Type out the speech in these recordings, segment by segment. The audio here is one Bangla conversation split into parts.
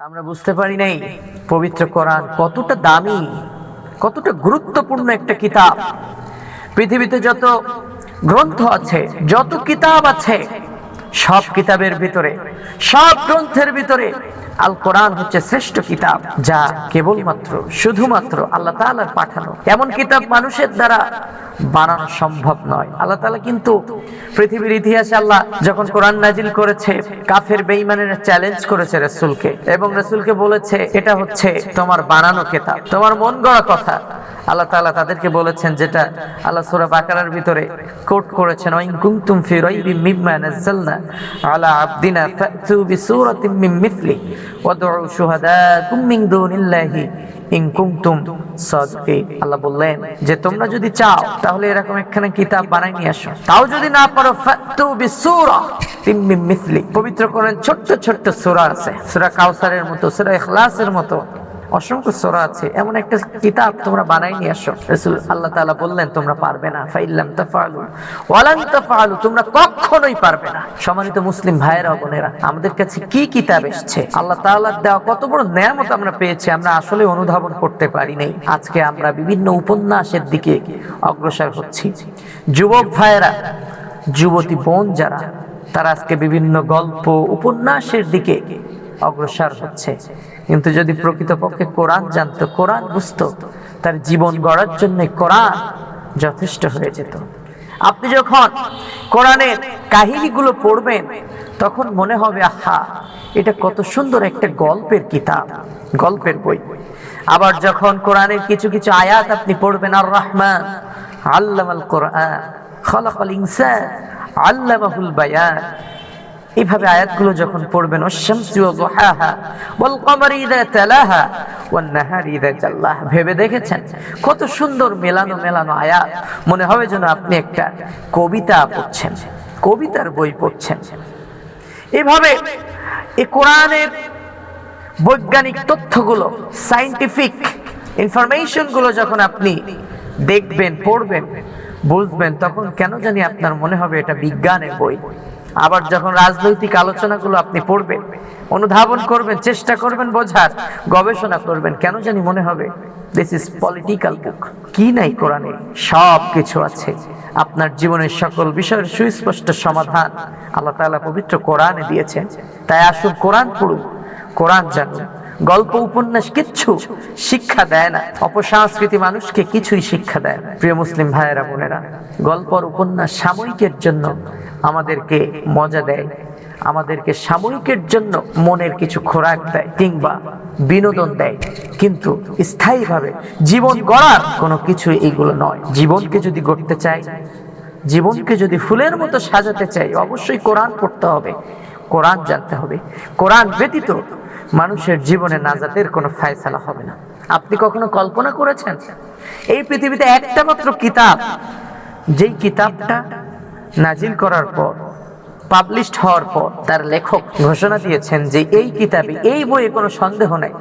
আমরা বুঝতে পারি নাই পবিত্র কোরআন কতটা দামি, কতটা গুরুত্বপূর্ণ একটা কিতাব। পৃথিবীতে যত গ্রন্থ আছে, যত কিতাব আছে, সব কিতাবের ভিতরে, সব গ্রন্থের ভিতরে আল কোরআন হচ্ছে শ্রেষ্ঠ কিতাব, যা কেবলমাত্র, শুধুমাত্র আল্লাহ তালার পাঠানো। এমন কিতাব মানুষের দ্বারা বানানো সম্ভব নয়। আল্লাহ তালা কিন্তু পৃথিবীর ইতিহাসে আল্লাহ যখন কোরআন নাজিল করেছে, কাফের বেইমানের চ্যালেঞ্জ করেছে রসুলকে এবং রসুলকে বলেছে, এটা হচ্ছে তোমার বানানো কেতাব, তোমার মন গড়া কথা। আল্লাহ তালা তাদেরকে বলেছেন যেটা আল্লাহ সূরা বাকারার ভিতরে কোট করেছেন আলা ফাতু মিন শুহাদাকুম মিন দুনিল্লাহি ইন আল্লাহ বললেন, যে তোমরা যদি চাও, তাহলে এরকম একখানা কিতাব বানাই নিয়ে আসো। তাও যদি না পারো, ফাতু বিসূরা মিন মিথলি। পবিত্র কোরআন ছোট্ট ছোট্ট সূরা আছে, সূরা কাউসারের মতো, সূরা ইখলাসের মতো। অসংখ্য সোরা আছে, এমন একটা কিতাব তোমরা বানাই নিয়ে আসো। রাসূল আল্লাহ তাআলা বললেন, তোমরা পারবে না। ফাইল্লাম তাফআলু, ওয়ালান তাফআলু, তোমরা কখনোই পারবে না। সম্মানিত মুসলিম ভাইয়েরা বোনেরা, আমাদের কাছে কি কিতাব এসেছে? আল্লাহ তাআলার দেওয়া কত বড় নেয়ামত আমরা পেয়েছি, আমরা আসলে অনুধাবন করতে পারি নাই। আজকে আমরা বিভিন্ন উপন্যাসের দিকে অগ্রসর হচ্ছি। যুবক ভাইয়েরা, যুবতী বোন যারা, তারা আজকে বিভিন্ন গল্প, উপন্যাসের দিকে অগ্রসর হচ্ছে। কিন্তু যদি প্রকৃতপক্ষে কোরআন জানতো, কোরআন বুঝতো, তার জীবন গড়ার জন্য কোরআন যথেষ্ট হয়ে যেত। আপনি যখন কোরআনের কাহিনীগুলো পড়বেন, তখন মনে হবে, আহা, এটা কত সুন্দর একটা গল্পের কিতাব, গল্পের বই। আবার যখন কোরআনের কিছু কিছু আয়াত আপনি পড়বেন আর রহমান আল্লামাল কোরআন, খলাকাল ইনসান, আল্লামাহুল বায়ান এইভাবে আয়াতগুলো যখন পড়বেন ভেবে দেখেছেন? কত সুন্দর মেলানো মেলানো আয়াত। মনে হবে যেন আপনি একটা কবিতা পড়ছেন, কবিতার বই পড়ছেন। এভাবে এই কোরআনের বৈজ্ঞানিক তথ্যগুলো সায়েন্টিফিক ইনফরমেশনগুলো যখন আপনি দেখবেন, পড়বেন, বুঝবেন, তখন কেন জানি আপনার মনে হবে এটা বিজ্ঞানের বই। আবার যখন রাজনৈতিক আলোচনাগুলো আপনি পড়বেন, অনুধাবন করবেন, চেষ্টা করবেন বোঝার, গবেষণা করবেন, কেন জানি মনে হবে দিস ইজ পলিটিক্যাল বুক কি নাই কোরআনে? সব কিছু আছে। আপনার জীবনের সকল বিষয়ের সুস্পষ্ট সমাধান আল্লাহ তাআলা পবিত্র কোরআনে দিয়েছেন। তাই আসুন কোরআন পড়ুন, কোরআন জানুন। গল্প, উপন্যাস কিচ্ছু শিক্ষা দেয় না। অপসংস্কৃতি মানুষকে কিছুই শিক্ষা দেয় না। প্রিয় মুসলিম ভাইয়েরা, বোনেরা, গল্প উপন্যাস সাময়িকের জন্য আমাদেরকে মজা দেয়। আমাদেরকে সাময়িকের জন্য মনের কিছু খোরাক দেয় কিংবা বিনোদন দেয়। কিন্তু স্থায়ীভাবে জীবন গড়ার কোনো কিছু এইগুলো নয়। জীবনকে যদি গড়তে চাই, জীবনকে যদি ফুলের মতো সাজাতে চাই, অবশ্যই কোরআন পড়তে হবে। কোরআন জানতে হবে। কোরআন ব্যতীত মানুষের জীবনে নাজাতের কোনো ফায়সালা হবে না। আপনি কখনো কল্পনা করেছেন? এই পৃথিবীতে একটা মাত্র কিতাব, যেই কিতাবটা নাজিল করার পর পাবলিশড হওয়ার পর তার লেখক ঘোষণা দিয়েছেন যে এই কিতাবে এই বইয়ে কোনো সন্দেহ নাই।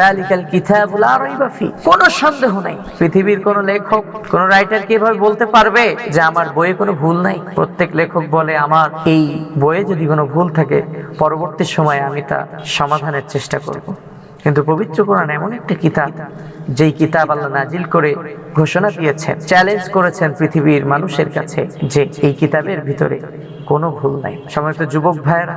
রালিকাল কিতাবুল আরাইবা ফি কোনো সন্দেহ নাই। পৃথিবীর কোনো লেখক, কোনো রাইটার কীভাবে বলতে পারবে যে আমার বইয়ে কোনো ভুল নাই? প্রত্যেক লেখক বলে, আমার এই বইয়ে যদি কোনো ভুল থাকে, পরবর্তী সময়ে আমি তা সমাধানের চেষ্টা করব। কিন্তু পবিত্র কোরআন এমন একটা কিতাব, যেই কিতাব আল্লাহ নাজিল করে ঘোষণা দিয়েছেন চ্যালেঞ্জ করেছেন পৃথিবীর মানুষের কাছে যে এই কিতাবের ভিতরে কোনো ভুল নাই। সময় তো যুবক ভাইয়েরা,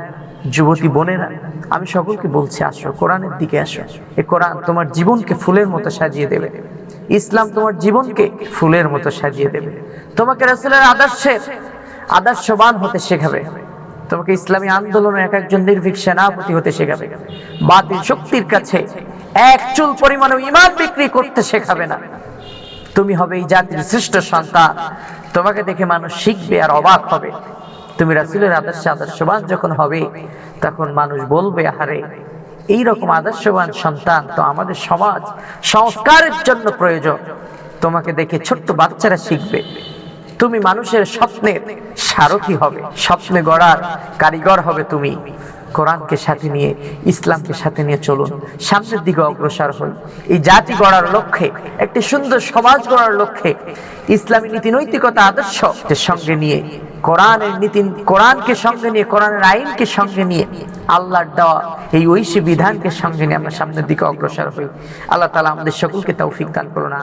যুবতী বোনেরা, আমি সকলকে বলছি, আসো, কোরআনের দিকে আসো। এই কোরআন তোমার জীবনকে ফুলের মতো সাজিয়ে দেবে। ইসলাম তোমার জীবনকে ফুলের মতো সাজিয়ে দেবে। তোমাকে রাসূলের আদর্শের, আদর্শবান হতে শেখাবে। তোমাকে ইসলামী আন্দোলনের এক একজন নির্ভীক সেনাপতি হতে শেখাবে। বাতিল শক্তির কাছে এক চুল পরিমাণে ইমান বিক্রি করতে শেখাবে না। তুমি হবে এই জাতির শ্রেষ্ঠ সন্তান। তোমাকে দেখে মানুষ শিখবে আর অবাক হবে। তুমি রাসূলের আদর্শে আদর্শবান যখন হবে, তখন মানুষ বলবে, আহারে এই রকম আদর্শবান সন্তান তো আমাদের সমাজ, সংস্কারের জন্য প্রয়োজন। তোমাকে দেখে ছোট্ট বাচ্চারা শিখবে। তুমি মানুষের স্বপ্নের সারথি হবে, স্বপ্নে গড়ার কারিগর হবে তুমি। কোরআনকে সাথে নিয়ে, ইসলামকে সাথে নিয়ে চলুন, সামনের দিকে অগ্রসর হন। এই জাতি গড়ার লক্ষ্যে, একটি সুন্দর সমাজ গড়ার লক্ষ্যে, ইসলামী নীতি নৈতিকতা আদর্শ সঙ্গে নিয়ে, কোরআনের নীতি, কোরআনকে সঙ্গে নিয়ে, কোরআনের আইনকে সঙ্গে নিয়ে, আল্লাহর দেওয়া এই ঐশী বিধানকে সঙ্গে নিয়ে আমরা সামনের দিকে অগ্রসর হই। আল্লাহ তালা আমাদের সকলকে তৌফিক দান করুন